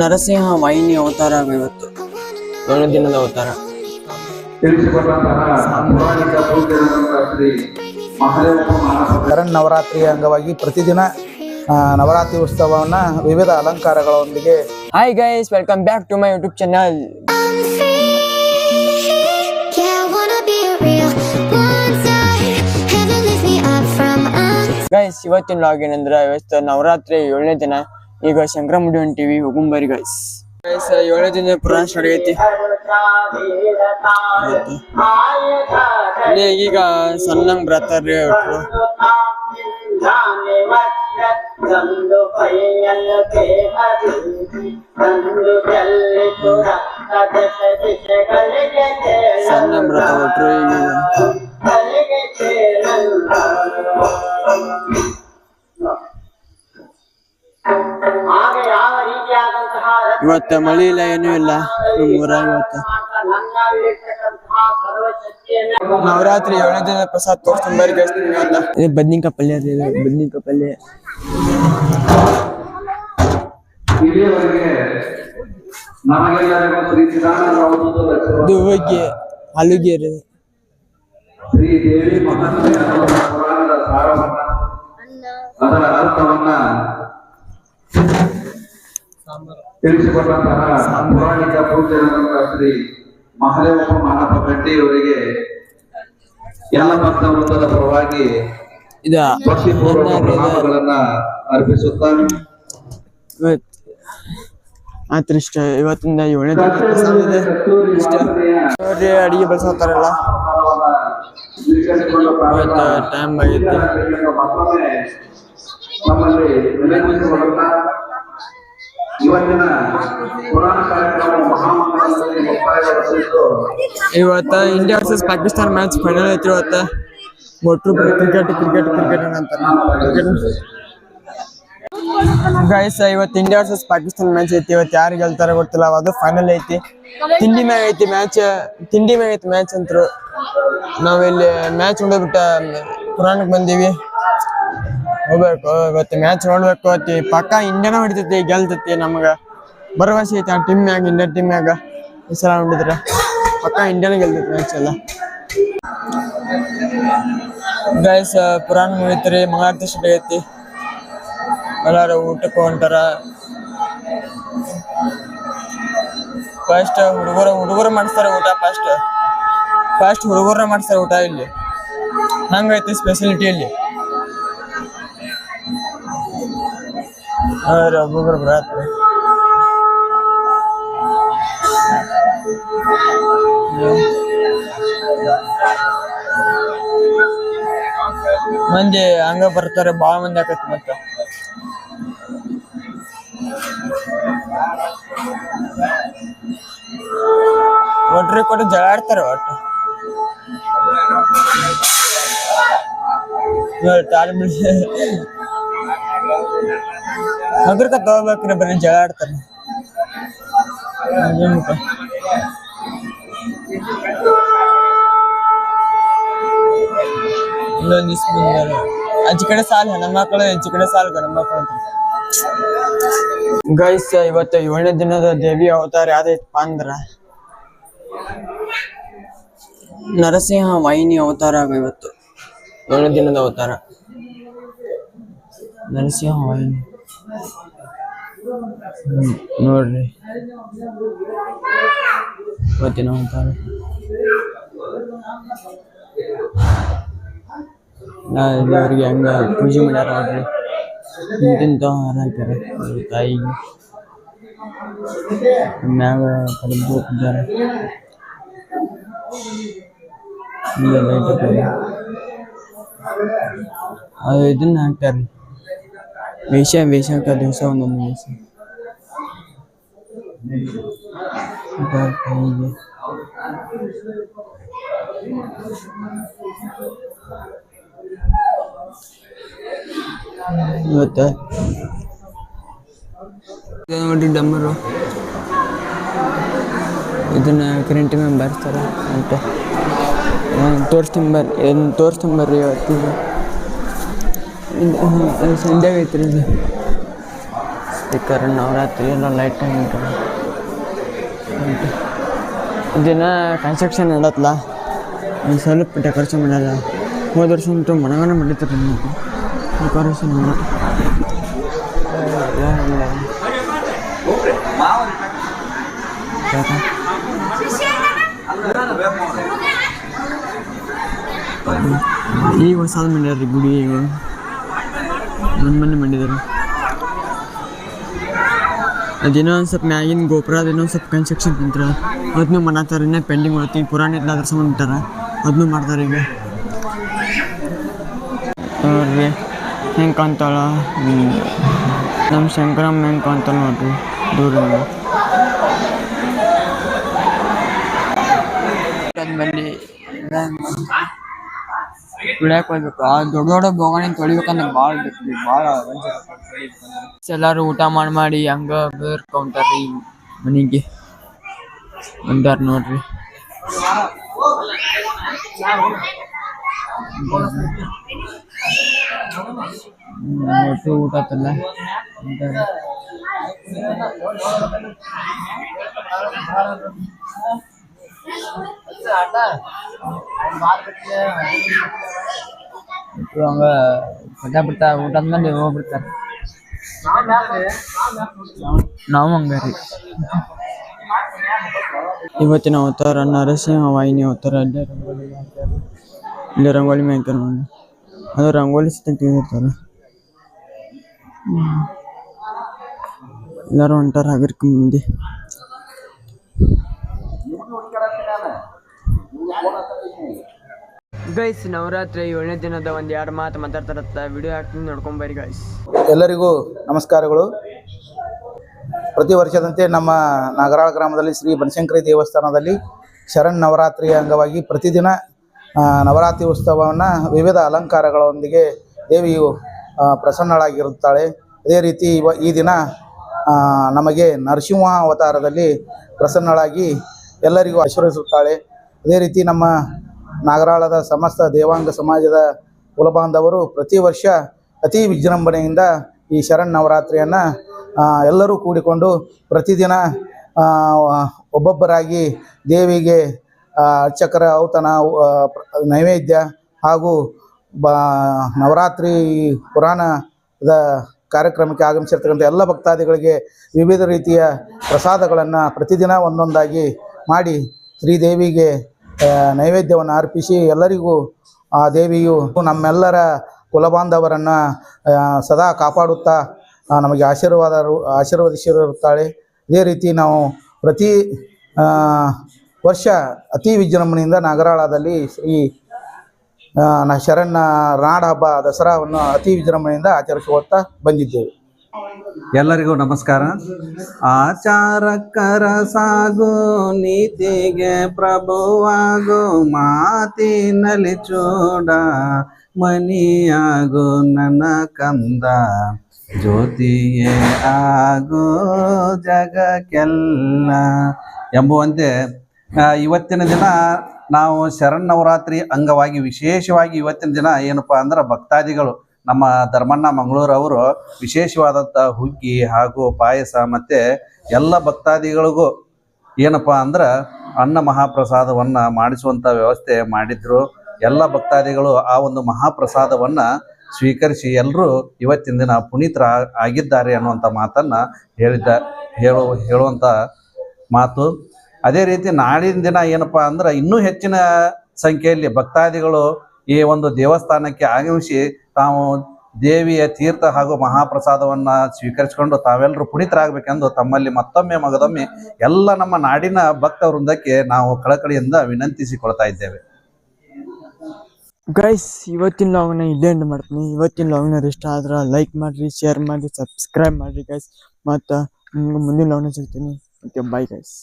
ನರಸಿಂಹ ವಾಹಿನಿ ಅವತಾರ ಇವತ್ತು ಗಣದಿನದ ದಿನದ ಅವತಾರ ಕರಣ್ ನವರಾತ್ರಿಯ ಅಂಗವಾಗಿ ಪ್ರತಿದಿನ ನವರಾತ್ರಿ ಉತ್ಸವವನ್ನ ವಿವಿಧ ಅಲಂಕಾರಗಳೊಂದಿಗೆ hi guys welcome back to my YouTube channel. Guys ಇವತ್ತಿನ ಲಾಗ್ ಏನಂದ್ರೆ ಇವತ್ತು ನವರಾತ್ರಿ ಏಳನೇ ದಿನ. ಈಗ ಶಂಕರಮುಡಿ ಟಿವಿ ಹೋಗುಂಬರಿ ಗೈಸ್ ಗೈಸ್ ಏಳನೇ ದಿನ ಪುರಾಣ ಸ್ಟಾರ್ಟ್ ಆಗೈತಿ. ಈಗ ಸಣ್ಣ ಬರ್ತಾರ್ರಿ ಅವ್ರು ಸಣ್ಣ ಬ್ರತ ಹೊಟ್ರು ಈಗ. ಇವತ್ತ ಮಳಿ ಇಲ್ಲ ಏನೂ ಇಲ್ಲ. ನಮ್ ಊರಾಗ ಇವತ್ತು ನವರಾತ್ರಿ ಏಳನೇ ದಿನ ಪ್ರಸಾದ್ ತೋರ್ಸ್ಕೊಂಬರಿ ಕೇಳಿಸ್ತೀನಿ ನಿಮ್ಗೆಲ್ಲ ಇದು ಬದ್ನಿಕಾಯಿ ಪಲ್ಯ ರೀ ಇದು ಬದ್ನಿಕಾಯಿ ಪಲ್ಯ. ಇದು ಹೋಗಿ ಆಲೂಗೆ ರೀ. ಶ್ರೀ ದೇವಿ ಮಹಾತ್ಮೆ ಅನ್ನುವ ಸಾರವನ್ನ ಅದರ ಅರ್ಥವನ್ನ ತಿಳಿಸಿಕೊಟ್ಟಂತಹ ಪೌರಾಣಿಕ ಪೂಜ್ಯರಾದಂತಹ ಶ್ರೀ ಮಹಾದೇವಪ್ಪ ಮಹಾಪ್ರಭು ಗಡ್ಡಿಯವರಿಗೆ ಎಲ್ಲ ಭಕ್ತ ವೃತ್ತದ ಪರವಾಗಿ ಪ್ರಣಾಮಗಳನ್ನ ಅರ್ಪಿಸುತ್ತಾ ಇವತ್ತು ಆತ್ರ ಇಷ್ಟ. ಇವತ್ತಿಂದ ಏಳನೇ ಅಡಿಗೆ ಬಳಸತ್ತಾರಲ್ಲ ಇವತ್ತು ಟೈಮ್ ಆಗೈತಿ ನಮ್ಮಲ್ಲಿ ವಿನಂತಿಸಿಕೊಳ್ಳುತ್ತಾ ಇವತ್ತಿನ ಇವತ್ತ India versus Pakistan match final ಐತಿ ಇವತ್ತ. ಒಟ್ಟು ಕ್ರಿಕೆಟ್ ಕ್ರಿಕೆಟ್ ಕ್ರಿಕೆಟ್ ಅಂತ ಗೈಸ್ ಇವತ್ತು ಇಂಡಿಯಾ ವರ್ಸಸ್ ಪಾಕಿಸ್ತಾನ ಮ್ಯಾಚ್ ಐತಿ. ಇವತ್ತು ಯಾರು ಗೆಲ್ತಾರ ಗೊತ್ತಿಲ್ಲ. ಅದು ಫೈನಲ್ ಐತಿ. ತಿಂಡಿ ಮ್ಯಾಗ ಐತಿ ಮ್ಯಾಚ್ ತಿಂಡಿ ಮ್ಯಾಗ ಐತಿ ಮ್ಯಾಚ್ ಅಂತರು. ನಾವಿಲ್ಲಿ ಮ್ಯಾಚ್ ನೋಡ್ಬಿಟ್ಟ ಪುರಾಣಕ್ಕೆ ಬಂದೀವಿ. ಹೋಗ್ಬೇಕು, ಇವತ್ತು ಮ್ಯಾಚ್ ನೋಡ್ಬೇಕು ಅತಿ ಪಕ್ಕ ಇಂಡಿಯಾನ ಹೊಡಿತೈತಿ ಗೆಲ್ತೈತಿ ನಮಗ. ಭರವಸೆ ಐತಿ ಆ ಟೀಮ್ ಮ್ಯಾಗ ಇಂಡಿಯನ್ ಟೀಮ್ ಮ್ಯಾಗ. ಈ ಸಲ ಪಕ್ಕ ಇಂಡಿಯಾನ ಗೆಲ್ತೈತಿ ಮ್ಯಾಚ್ ಎಲ್ಲ. ಗೈಸ್ ಪುರಾಣ ಮುಗಿತ್ರಿ, ಮಂಗಳಾರತಿ ಸ್ಟಾರ್ಟ್ ಐತಿ. ಎಲ್ಲಾರು ಊಟಕ್ಕೆ ಹೊಂಟಾರ. ಫಸ್ಟ್ ಹುಡುಗರು ಹುಡುಗರು ಮಾಡಿಸ್ತಾರೆ ಊಟ ಫಸ್ಟ್ ಫಸ್ಟ್ ಹುಡುಗರು ಮಾಡಿಸ್ತಾರೆ ಊಟ ಇಲ್ಲಿ. ಹಂಗೈತಿ ಸ್ಪೆಷಾಲಿಟಿ ಇಲ್ಲಿ ಅವ್ರ ಒಬ್ಬೊಬ್ರು ಬರತ್ರಿ ಮಂದಿ ಹಂಗ ಬರ್ತಾರೆ ಬಾಳ ಮಂದಿ ಆಕೈತಿ ಮತ್ತ ಒಟ್ರಿ ಕೊಟ್ಟು ಜಗಳ ಆಡ್ತಾರ ಒಟ್ಟು ತಾಳಿ ಬಿಡಿ ನಗರಕ್ಕ ತಗೋಬೇಕ್ರಿ ಬರೀ ಜಗಳ ಆಡ್ತಾರೆ. ಮುಂದೆ ಆಚೆ ಕಡೆ ಸಾಲ ಹೆಣ್ಮಕ್ಳು ಈಚೆ ಕಡೆ ಸಾಲ ಗಂಡ ಮಕ್ಕಳು ಅಂತ. ಗೈಸ್ ಇವತ್ತು ಏಳನೇ ದಿನದ ದೇವಿ ಅವತಾರ ಯಾವ್ದೈತಪ್ಪ ಅಂದ್ರ? ನರಸಿಂಹ ವಾಹಿನಿ ಅವತಾರ ಇವತ್ತು. ಏಳನೇ ದಿನದ ಅವತಾರ. ನರಸಿಂಹ ವಾಹಿನಿ. ನೋಡ್ರಿ. ಮತ್ತೇನೋ ಅವತಾರ ನಾ ದೇವ್ರಿಗೆ ಹಂಗ ಪೂಜೆ ಮಾಡ್ಯಾರ ನೋಡ್ರಿ. ಇಂತಿಂತ ಹಾರ ಹಾಕ್ಯಾರ ತಾಯಿಗೆ. ಮ್ಯಾಗ ಕಡಿಮೆ ಹಾಕಿದ್ದಾರೆ ಹಿಂಗೆ ಲೈಟ್ ಹಾಕ್ಯಾರ. ಅದು ಇದನ್ನ ಹಾಕ್ತಾರೆ ಒಂದೊಂದು ವೇಷ ಹಾಕ್ಯಾರ ಕೈಗೆ ಇವತ್ತ ಇದು ನೋಡಿ ಡಮ್ಮರು ಇದನ್ನ ಕರೆಂಟ್ ಮ್ಯಾಮ್ ಬರ್ತಾರ ಅಂತ ತೋರಿಸ್ತೀನಿ ಬರ್ರಿ ಇದನ್ನು ತೋರಿಸ್ತೀನಿ ಬರ್ರಿ ಇವತ್ತು ಇದು ಸಂಧ್ಯಾಗ ಐತ್ರಿ ಇದು ಸ್ಪೀಕರ್ ನವರಾತ್ರಿ ಎಲ್ಲ ಲೈಟ್ ದಿನ ಕನ್ಸ್ಟ್ರಕ್ಷನ್ ನಡತ್ಲ? ಒಂದು ಸ್ವಲ್ಪ ಡೆಕೋರೇಷನ್ ಮಾಡಲ್ಲ. ಹೋದ ವರ್ಷ ಅಂತೂ ಮನಗನ ಮಾಡಿರ್ತಾರೆ ಡೆಕೋರೇಷನ್ ಈಗ ಹೊಸಾದ ಮಾಡ್ಯಾರ ಗುಡಿ ಈಗ. ಮನೆ ಮಾಡಿದಾರೆ. ಅದೇನೋ ಒಂದು ಸ್ವಲ್ಪ ಮ್ಯಾಗಿನ ಗೋಪುರ, ಅದೇನೋ ಒಂದು ಸ್ವಲ್ಪ ಕನ್ಸ್ಟ್ರಕ್ಷನ್ ತಿಂತಾರೆ ಅದನ್ನೂ ಮಾಡತ್ತಾರೆ. ಇನ್ನೂ ಪೆಂಡಿಂಗ್ ಮಾಡ್ತೀನಿ. ಪುರಾಣ ಇಲ್ಲ ಅದ್ರ ಸಂಬಂಧ ಬಿಟ್ಟಾರ. ಅದನ್ನೂ ಮಾಡ್ತಾರೆ ಈಗ. ನೋಡ್ರಿ, ಹೆಂಗೆ ಕಾಣ್ತಾಳ? ನಮ್ಮ ಶಂಕರಮ್ಮ ಹೆಂಗೆ ಕಾಣ್ತಾಳ ನೋಡ್ರಿ ದೂರಿಂದ ಆದ್ಮೇಲೆ ಬಿಡಕ್ಕೆ ಹೋಗ್ಬೇಕು. ಆ ದೊಡ್ಡ ದೊಡ್ಡ ಬೋಗಣಿ ತೊಳಿಬೇಕಂದ್ರೆ ಭಾಳ ಬೇಕು ಭಾಳ ಎಲ್ಲಾರು ಊಟ ಮಾಡಿ ಮಾಡಿ ಹಂಗ ಬೇರ್ಕೊಂತಾರ್ರಿ ಮನೆಗೆ. ಬಂದಾರ ನೋಡ್ರಿ. ಒಟ್ಟು ಊಟ ತಲ್ಲ. ಒಟ್ಟು ಹಂಗ ಪಟಾಪಟ ಊಟ ಆದ್ಮೇಲೆ ಹೋಗ್ಬಿಡ್ತಾರೆ ನಾವು ಹಂಗ ರೀ ಇವತ್ತಿನ ಅವತಾರ ನರಸಿಂಹ ವಾಹಿನಿ ಅವತಾರ ಅಲ್ಲೇ ರಂಗೋಲಿ ಹಾಕ್ಯಾರ ಇಲ್ಲೇ ರಂಗೋಲಿ ಮ್ಯಾಕ್ಯಾರ ನೋಡಿ ಅದು ರಂಗೋಲಿ ಸತ ತೆಗೆದಿರ್ತಾರ ಎಲ್ಲರೂ ಹೊಂಟಾರ ಹಗರ್ಕ ಮಂದಿ ಗೈಸ್, ನವರಾತ್ರಿ ಏಳನೇ ದಿನದ ಒಂದ್ ಎರಡು ಮಾತು ಮಾತಾಡ್ತಾರತ್ತ ವಿಡಿಯೋ ಹಾಕಿ ನೋಡ್ಕೊಂಬರಿ ಗೈಸ್ ಎಲ್ಲರಿಗೂ ನಮಸ್ಕಾರಗಳು. ಪ್ರತಿ ವರ್ಷದಂತೆ ನಮ್ಮ ನಾಗರಾಳ ಗ್ರಾಮದಲ್ಲಿ ಶ್ರೀ ಬನಶಂಕರಿ ದೇವಸ್ಥಾನದಲ್ಲಿ ಶರಣ್ ನವರಾತ್ರಿಯ ಅಂಗವಾಗಿ ಪ್ರತಿದಿನ ನವರಾತ್ರಿ ಉತ್ಸವವನ್ನು ವಿವಿಧ ಅಲಂಕಾರಗಳೊಂದಿಗೆ ದೇವಿಯು ಪ್ರಸನ್ನಳಾಗಿರುತ್ತಾಳೆ. ಅದೇ ರೀತಿ ಈ ದಿನ ನಮಗೆ ನರಸಿಂಹ ಅವತಾರದಲ್ಲಿ ಪ್ರಸನ್ನಳಾಗಿ ಎಲ್ಲರಿಗೂ ಆಶೀರ್ವದಿಸುತ್ತಾಳೆ. ಅದೇ ರೀತಿ ನಮ್ಮ ನಾಗರಾಳದ ಸಮಸ್ತ ದೇವಾಂಗ ಸಮಾಜದ ಕುಲಬಾಂಧವರು ಪ್ರತಿ ವರ್ಷ ಅತಿ ವಿಜೃಂಭಣೆಯಿಂದ ಈ ಶರಣ್ ನವರಾತ್ರಿಯನ್ನು ಎಲ್ಲರೂ ಕೂಡಿಕೊಂಡು ಪ್ರತಿದಿನ ಒಬ್ಬೊಬ್ಬರಾಗಿ ದೇವಿಗೆ ಅರ್ಚಕರ ಔತಣ ನೈವೇದ್ಯ ಹಾಗೂ, ಬ, ನವರಾತ್ರಿ ಪುರಾಣದ ಕಾರ್ಯಕ್ರಮಕ್ಕೆ ಆಗಮಿಸಿರ್ತಕ್ಕಂಥ ಎಲ್ಲ ಭಕ್ತಾದಿಗಳಿಗೆ ವಿವಿಧ ರೀತಿಯ ಪ್ರಸಾದಗಳನ್ನು ಪ್ರತಿದಿನ ಒಂದೊಂದಾಗಿ ಮಾಡಿ ಶ್ರೀದೇವಿಗೆ ನೈವೇದ್ಯವನ್ನು ಅರ್ಪಿಸಿ ಎಲ್ಲರಿಗೂ, ಆ ದೇವಿಯು ನಮ್ಮೆಲ್ಲರ ಕುಲಬಾಂಧವರನ್ನು ಸದಾ ಕಾಪಾಡುತ್ತಾ ನಮಗೆ ಆಶೀರ್ವಾದ, ಆಶೀರ್ವದಿಸಿರುತ್ತಾಳೆ. ಇದೇ ರೀತಿ ನಾವು ಪ್ರತಿ ವರ್ಷ ಅತಿ ವಿಜೃಂಭಣೆಯಿಂದ ನಾಗರಾಳದಲ್ಲಿ ಶ್ರೀ ಶರಣ್ಣ ರಾಡ ಹಬ್ಬ ದಸರಾವನ್ನು ಅತಿ ವಿಜೃಂಭಣೆಯಿಂದ ಆಚರಿಸುತ್ತಾ ಬಂದಿದ್ದೇವೆ. ಎಲ್ಲರಿಗೂ ನಮಸ್ಕಾರ. ಆಚಾರಕ್ಕರ ಸಾಗು, ನೀತಿಗೆ ಪ್ರಭುವಾಗು, ಮಾತಿನಲ್ಲಿ ಚೂಡ, ಮನಿಯಾಗು ನನ್ನ ಕಂದ. ಜ್ಯೋತಿಯೇ ಆಗೋ ಜಗಕ್ಕೆಲ್ಲ ಎಂಬುವಂತೆ ಇವತ್ತಿನ ದಿನ ನಾವು ಶರನ್ನವರಾತ್ರಿ ಅಂಗವಾಗಿ ವಿಶೇಷವಾಗಿ ಇವತ್ತಿನ ದಿನ ಏನಪ್ಪಾ ಅಂದ್ರೆ ಭಕ್ತಾದಿಗಳು ನಮ್ಮ ಧರ್ಮಣ್ಣ ಮಂಗಳೂರು ಅವರು ವಿಶೇಷವಾದಂಥ ಹುಗ್ಗಿ ಹಾಗೂ ಪಾಯಸ ಮತ್ತು ಎಲ್ಲ ಭಕ್ತಾದಿಗಳಿಗೂ ಏನಪ್ಪ ಅಂದ್ರೆ ಅನ್ನ ಮಹಾಪ್ರಸಾದವನ್ನು ಮಾಡಿಸುವಂಥ ವ್ಯವಸ್ಥೆ ಮಾಡಿದ್ರು. ಎಲ್ಲ ಭಕ್ತಾದಿಗಳು ಆ ಒಂದು ಮಹಾಪ್ರಸಾದವನ್ನು ಸ್ವೀಕರಿಸಿ ಎಲ್ಲರೂ ಇವತ್ತಿನ ದಿನ ಪುನೀತರ ಆಗಿದ್ದಾರೆ ಅನ್ನುವಂಥ ಮಾತನ್ನು ಹೇಳಿದ್ದ, ಹೇಳು ಹೇಳುವಂಥ ಮಾತು. ಅದೇ ರೀತಿ ನಾಳಿನ ದಿನ ಏನಪ್ಪ ಅಂದ್ರೆ ಇನ್ನೂ ಹೆಚ್ಚಿನ ಸಂಖ್ಯೆಯಲ್ಲಿ ಭಕ್ತಾದಿಗಳು ಈ ಒಂದು ದೇವಸ್ಥಾನಕ್ಕೆ ಆಗಮಿಸಿ ತಾವು ದೇವಿಯ ತೀರ್ಥ ಹಾಗೂ ಮಹಾಪ್ರಸಾದವನ್ನು ಸ್ವೀಕರಿಸಿಕೊಂಡು ತಾವೆಲ್ಲರೂ ಪುನೀತರಾಗಬೇಕೆಂದು ತಮ್ಮಲ್ಲಿ ಮತ್ತೊಮ್ಮೆ ಮಗದೊಮ್ಮೆ ಎಲ್ಲ ನಮ್ಮ ನಾಡಿನ ಭಕ್ತ ವೃಂದಕ್ಕೆ ನಾವು ಕಳಕಳಿಯಿಂದ ವಿನಂತಿಸಿಕೊಳ್ತಾ ಇದ್ದೇವೆ. ಗೈಸ್ ಇವತ್ತಿನ ಲಾಗ್ನ ಇಲ್ಲೇ ಎಂಡ್ ಮಾಡ್ತೀನಿ. ಇವತ್ತಿನ ಲಾಗ್ನ ಇಷ್ಟ ಆದ್ರೆ ಲೈಕ್ ಮಾಡಿರಿ ಶೇರ್ ಮಾಡಿರಿ ಸಬ್ಸ್ಕ್ರೈಬ್ ಮಾಡಿರಿ ಗೈಸ್ ಮತ್ತು ಮುಂದಿನ ಲಾಗ್ನ ಸಿಗ್ತೀನಿ. Okay bye guys